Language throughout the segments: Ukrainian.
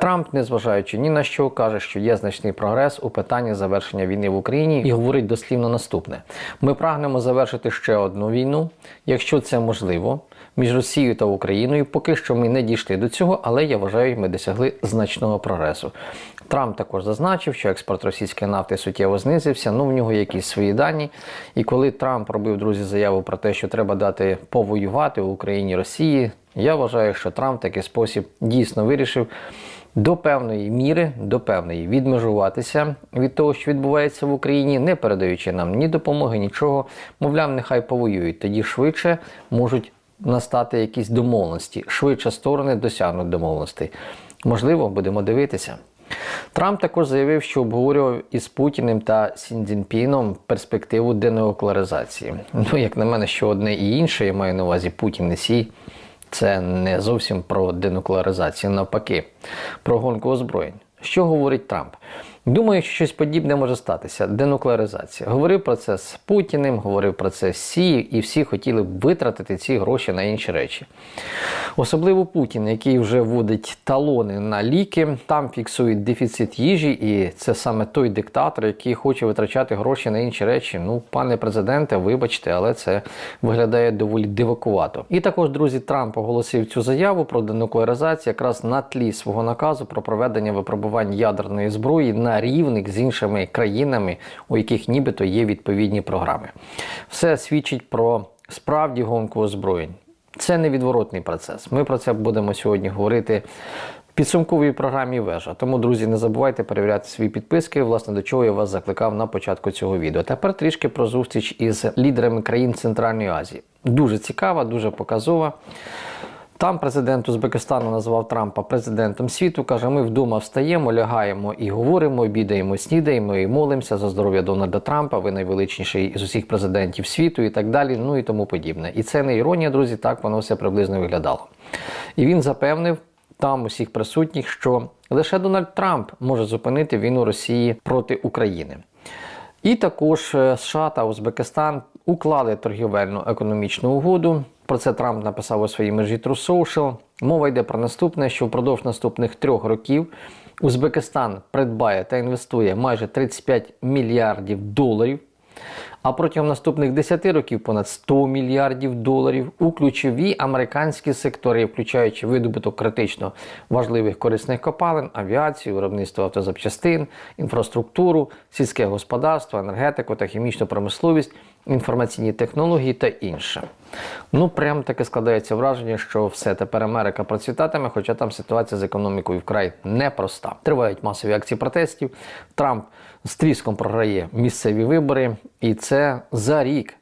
Трамп, незважаючи ні на що, каже, що є значний прогрес у питанні завершення війни в Україні і говорить дослівно наступне: ми прагнемо завершити ще одну війну, якщо це можливо, між Росією та Україною. Поки що ми не дійшли до цього, але я вважаю, ми досягли значного прогресу. Трамп також зазначив, що експорт російської нафти суттєво знизився. Ну в нього якісь свої дані. І коли Трамп робив друзі заяву про те, що треба дати повоювати в Україні Росії, я вважаю, що Трамп такий спосіб дійсно вирішив до певної міри, до певної відмежуватися від того, що відбувається в Україні, не передаючи нам ні допомоги, нічого. Мовляв, нехай повоюють. Тоді швидше можуть настати якісь домовленості, швидше сторони досягнуть домовленостей. Можливо, будемо дивитися. Трамп також заявив, що обговорював із Путіним та Сіндзінпіном перспективу денуклеаризації. Ну, як на мене, що одне і інше, я маю на увазі Путін і Сі, це не зовсім про денуклеаризацію, навпаки, про гонку озброєнь. Що говорить Трамп? Думаю, що щось подібне може статися. Денуклеаризація. Говорив про це з Путіним, говорив про це з Сі, і всі хотіли б витратити ці гроші на інші речі. Особливо Путін, який вже вводить талони на ліки, там фіксують дефіцит їжі, і це саме той диктатор, який хоче витрачати гроші на інші речі. Ну, пане президенте, вибачте, але це виглядає доволі дивакувато. І також, друзі, Трамп оголосив цю заяву про денуклеаризацію якраз на тлі свого наказу про проведення випробувань ядерної зброї на рівних з іншими країнами, у яких нібито є відповідні програми. Все свідчить про справді гонку озброєнь. Це невідворотний процес. Ми про це будемо сьогодні говорити в підсумковій програмі вежа. Тому, друзі, не забувайте перевіряти свої підписки, власне, до чого я вас закликав на початку цього відео. Тепер трішки про зустріч із лідерами країн Центральної Азії. Дуже цікава, дуже показова. Там президент Узбекистану назвав Трампа президентом світу. Каже, ми вдома встаємо, лягаємо і говоримо, обідаємо, снідаємо і молимося за здоров'я Дональда Трампа. Ви найвеличніший з усіх президентів світу і так далі. Ну і тому подібне. І це не іронія, друзі. Так воно все приблизно виглядало. І він запевнив там усіх присутніх, що лише Дональд Трамп може зупинити війну Росії проти України. І також е, США та Узбекистан уклали торгівельну економічну угоду. Про це Трамп написав у своїй мережі True Social. Мова йде про наступне, що впродовж наступних трьох років Узбекистан придбає та інвестує майже 35 мільярдів доларів. А протягом наступних 10 років понад 100 мільярдів доларів у ключові американські сектори, включаючи видобуток критично важливих корисних копалин, авіацію, виробництво автозапчастин, інфраструктуру, сільське господарство, енергетику та хімічну промисловість, інформаційні технології та інше. Ну, прям таке складається враження, що все тепер Америка процвітатиме, хоча там ситуація з економікою вкрай непроста. Тривають масові акції протестів. Трамп з тріском програє місцеві вибори, і це за рік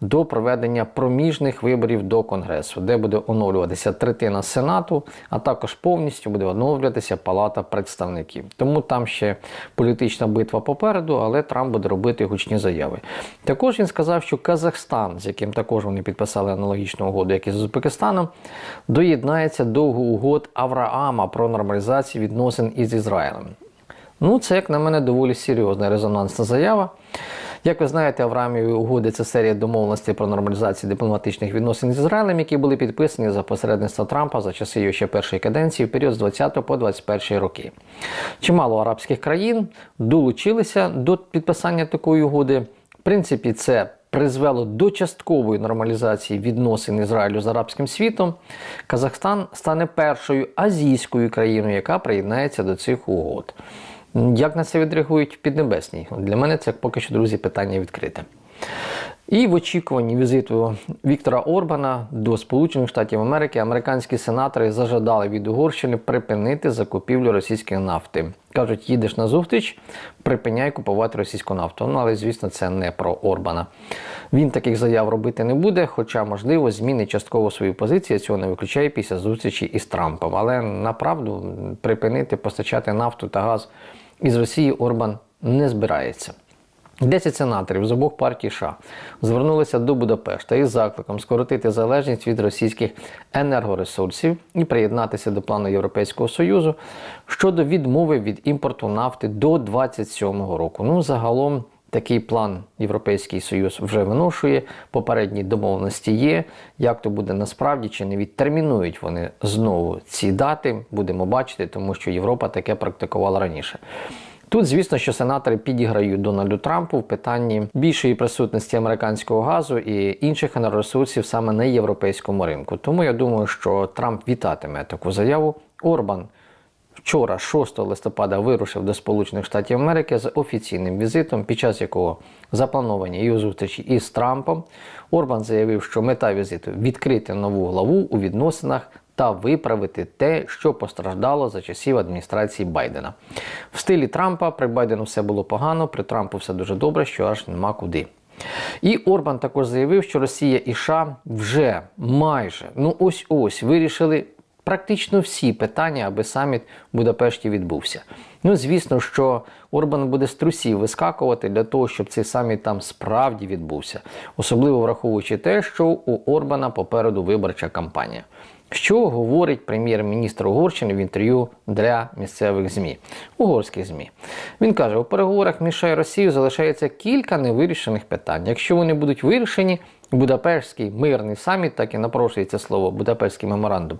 до проведення проміжних виборів до Конгресу, де буде оновлюватися третина Сенату, а також повністю буде оновлюватися Палата представників. Тому там ще політична битва попереду, але Трамп буде робити гучні заяви. Також він сказав, що Казахстан, з яким також вони підписали аналогічну угоду, як і з Узбекистаном, доєднається до угод Авраама про нормалізацію відносин із Ізраїлем. Ну, це, як на мене, доволі серйозна резонансна заява. Як ви знаєте, Аврааміві угоди це серія домовленостей про нормалізацію дипломатичних відносин з Ізраїлем, які були підписані за посередництва Трампа за часи його ще першої каденції в період з 20 по 21 роки. Чимало арабських країн долучилися до підписання такої угоди. В принципі, це призвело до часткової нормалізації відносин Ізраїлю з арабським світом. Казахстан стане першою азійською країною, яка приєднається до цих угод. Як на це відреагують піднебесні? Для мене це поки що, друзі, питання відкрите. І в очікуванні візиту Віктора Орбана до Сполучених Штатів Америки американські сенатори зажадали від Угорщини припинити закупівлю російської нафти. Кажуть, їдеш на зустріч, припиняй купувати російську нафту. Ну але звісно, це не про Орбана. Він таких заяв робити не буде, хоча, можливо, змінить частково свою позицію. Цього не виключає після зустрічі із Трампом. Але направду припинити постачати нафту та газ із Росії Орбан не збирається. 10 сенаторів з обох партій США звернулися до Будапешта із закликом скоротити залежність від російських енергоресурсів і приєднатися до плану Європейського Союзу щодо відмови від імпорту нафти до 2027 року. Ну, загалом Такий план Європейський Союз вже виношує. Попередні домовленості є. Як то буде насправді, чи не відтермінують вони знову ці дати, будемо бачити, тому що Європа таке практикувала раніше. Тут, звісно, що сенатори підіграють Дональду Трампу в питанні більшої присутності американського газу і інших енергоресурсів саме на європейському ринку. Тому я думаю, що Трамп вітатиме таку заяву. Орбан вчора, 6 листопада, вирушив до Сполучених Штатів Америки з офіційним візитом, під час якого заплановані його зустрічі із Трампом. Орбан заявив, що мета візиту відкрити нову главу у відносинах та виправити те, що постраждало за часів адміністрації Байдена. В стилі Трампа при Байдену все було погано, при Трампу все дуже добре, що аж нема куди. І Орбан також заявив, що Росія і США вже майже ну ось ось вирішили практично всі питання, аби саміт в Будапешті відбувся. Ну, звісно, що Орбан буде з трусів вискакувати для того, щоб цей саміт там справді відбувся, особливо враховуючи те, що у Орбана попереду виборча кампанія. Що говорить прем'єр-міністр Угорщини в інтерв'ю для місцевих ЗМІ, угорських ЗМІ? Він каже, у переговорах між і Росією залишається кілька невирішених питань. Якщо вони будуть вирішені, Будапештський мирний саміт, так і напрошується слово Будапештський меморандум,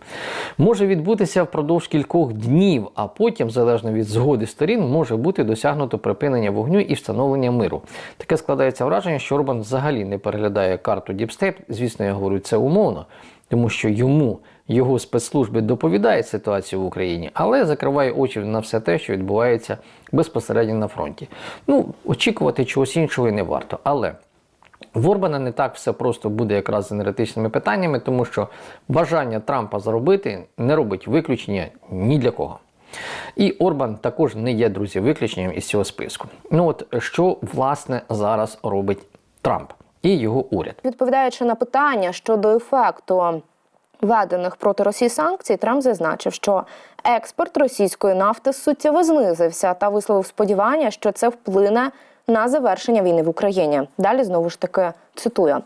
може відбутися впродовж кількох днів, а потім, залежно від згоди сторін, може бути досягнуто припинення вогню і встановлення миру. Таке складається враження, що Орбан взагалі не переглядає карту Діпстейп. Звісно, я говорю це умовно, тому що йому його спецслужби доповідають ситуацію в Україні, але закриває очі на все те, що відбувається безпосередньо на фронті. Ну, очікувати чогось іншого не варто. Але в Орбана не так все просто буде якраз з енергетичними питаннями, тому що бажання Трампа заробити не робить виключення ні для кого. І Орбан також не є, друзі, виключенням із цього списку. Ну от що власне зараз робить Трамп і його уряд? Відповідаючи на питання щодо ефекту введених проти Росії санкцій, Трамп зазначив, що експорт російської нафти суттєво знизився та висловив сподівання, що це вплине на завершення війни в Україні. Далі знову ж таки цитую.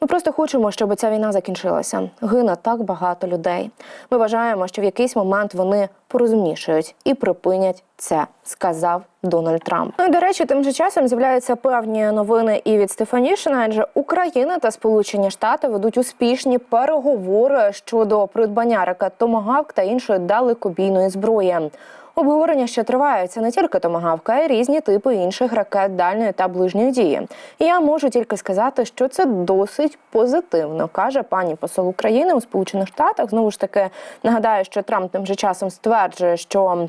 Ми просто хочемо, щоб ця війна закінчилася. Гине так багато людей. Ми вважаємо, що в якийсь момент вони порозумнішають і припинять це, сказав Дональд Трамп. Ну і до речі, тим же часом з'являються певні новини і від Стефанішина, адже Україна та Сполучені Штати ведуть успішні переговори щодо придбання ракет Томагавк та іншої далекобійної зброї. Обговорення ще триваються не тільки томагавка, а й різні типи інших ракет дальньої та ближньої дії. Я можу тільки сказати, що це досить позитивно, каже пані посол України у Сполучених Штатах. Знову ж таки нагадаю, що Трамп тим же часом стверджує, що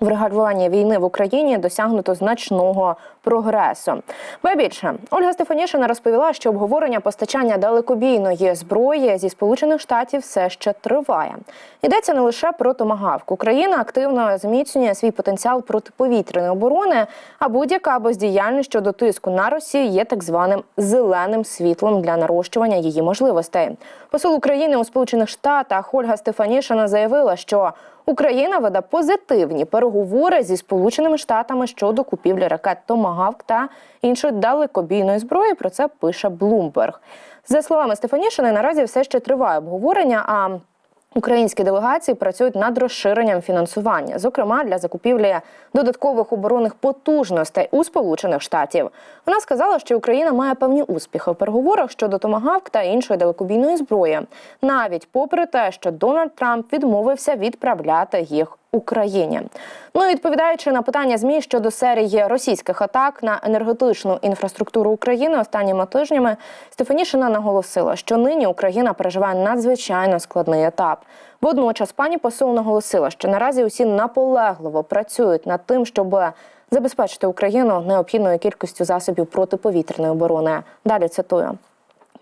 Врегулювання війни в Україні досягнуто значного прогресу. Ба більше Ольга Стефанішина розповіла, що обговорення постачання далекобійної зброї зі сполучених штатів все ще триває. Йдеться не лише про томагавк. Україна активно зміцнює свій потенціал протиповітряної оборони. А будь-яка бездіяльність щодо тиску на Росію є так званим зеленим світлом для нарощування її можливостей. Посол України у Сполучених Штатах Ольга Стефанішина заявила, що Україна веде позитивні переговори зі Сполученими Штатами щодо купівлі ракет Томагавк та іншої далекобійної зброї. Про це пише Блумберг. За словами Стефанішини, наразі все ще триває обговорення. А Українські делегації працюють над розширенням фінансування, зокрема для закупівлі додаткових оборонних потужностей у Сполучених Штатів. Вона сказала, що Україна має певні успіхи в переговорах щодо томагавк та іншої далекобійної зброї, навіть попри те, що Дональд Трамп відмовився відправляти їх Україні. Ну і відповідаючи на питання змі щодо серії російських атак на енергетичну інфраструктуру України останніми тижнями, Стефанішина наголосила, що нині Україна переживає надзвичайно складний етап. Водночас пані посол наголосила, що наразі усі наполегливо працюють над тим, щоб забезпечити Україну необхідною кількістю засобів протиповітряної оборони. Далі цитую.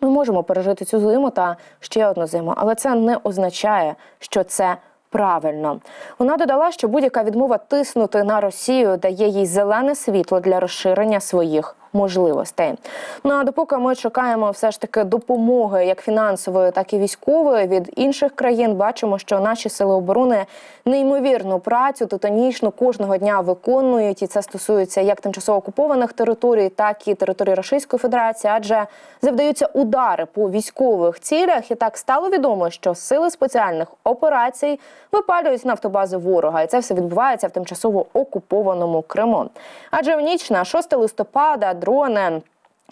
Ми можемо пережити цю зиму та ще одну зиму, але це не означає, що це правильно. Вона додала, що будь-яка відмова тиснути на Росію дає їй зелене світло для розширення своїх можливостей. Ну а допоки ми чекаємо все ж таки допомоги, як фінансової, так і військової від інших країн, бачимо, що наші сили оборони неймовірну працю титанічну кожного дня виконують, і це стосується як тимчасово окупованих територій, так і території Російської Федерації, адже завдаються удари по військових цілях. І так стало відомо, що сили спеціальних операцій випалюють нафтобази ворога, і це все відбувається в тимчасово окупованому Криму. Адже в ніч на 6 листопада дрони.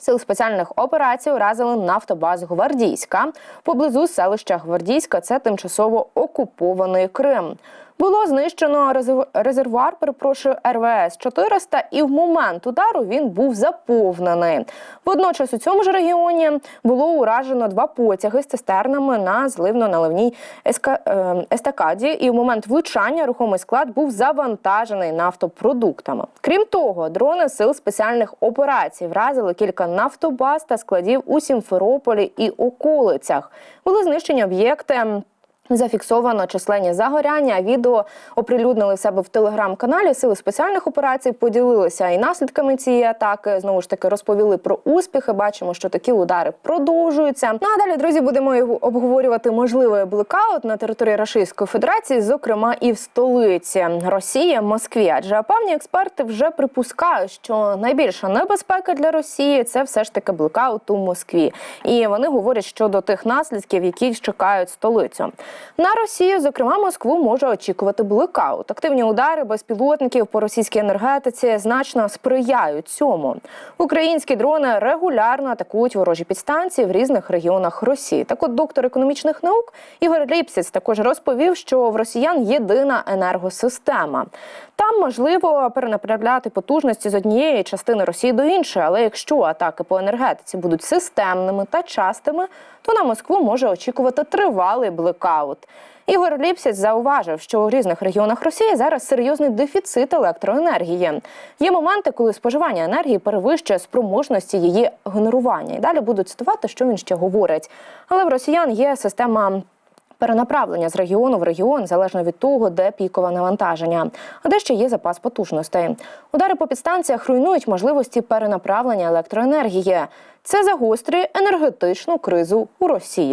Сил спеціальних операцій уразили нафтобазу Гвардійська поблизу селища Гвардійська. Це тимчасово окупований Крим. Було знищено резерв- резервуар, перепрошую, РВС 400 і в момент удару він був заповнений. Водночас у цьому ж регіоні було уражено два потяги з цистернами на зливно-наливній е, естакаді. І в момент влучання рухомий склад був завантажений нафтопродуктами. Крім того, дрони сил спеціальних операцій вразили кілька нафтобаз та складів у Сімферополі і околицях. Були знищені об'єкти. Зафіксовано численні загоряння. Відео оприлюднили в себе в телеграм-каналі. Сили спеціальних операцій поділилися і наслідками цієї атаки. Знову ж таки розповіли про успіхи. Бачимо, що такі удари продовжуються. Ну а далі, друзі, будемо обговорювати можливий блекаут на території Російської Федерації, зокрема і в столиці Росії, Москві. Адже певні експерти вже припускають, що найбільша небезпека для Росії це все ж таки блекаут у Москві. І вони говорять щодо тих наслідків, які чекають столицю. На Росію, зокрема Москву, може очікувати блекаут. Активні удари безпілотників по російській енергетиці значно сприяють цьому. Українські дрони регулярно атакують ворожі підстанції в різних регіонах Росії. Так, от доктор економічних наук Ігор Ліпсіц також розповів, що в росіян єдина енергосистема. Там можливо перенаправляти потужності з однієї частини Росії до іншої, але якщо атаки по енергетиці будуть системними та частими, то на Москву може очікувати тривалий блекаут. Ігор Ліпсіць зауважив, що у різних регіонах Росії зараз серйозний дефіцит електроенергії. Є моменти, коли споживання енергії перевищує спроможності її генерування. І далі буду цитувати, що він ще говорить. Але в росіян є система. Перенаправлення з регіону в регіон залежно від того, де пікове навантаження, а де ще є запас потужностей. Удари по підстанціях руйнують можливості перенаправлення електроенергії. Це загострює енергетичну кризу у Росії.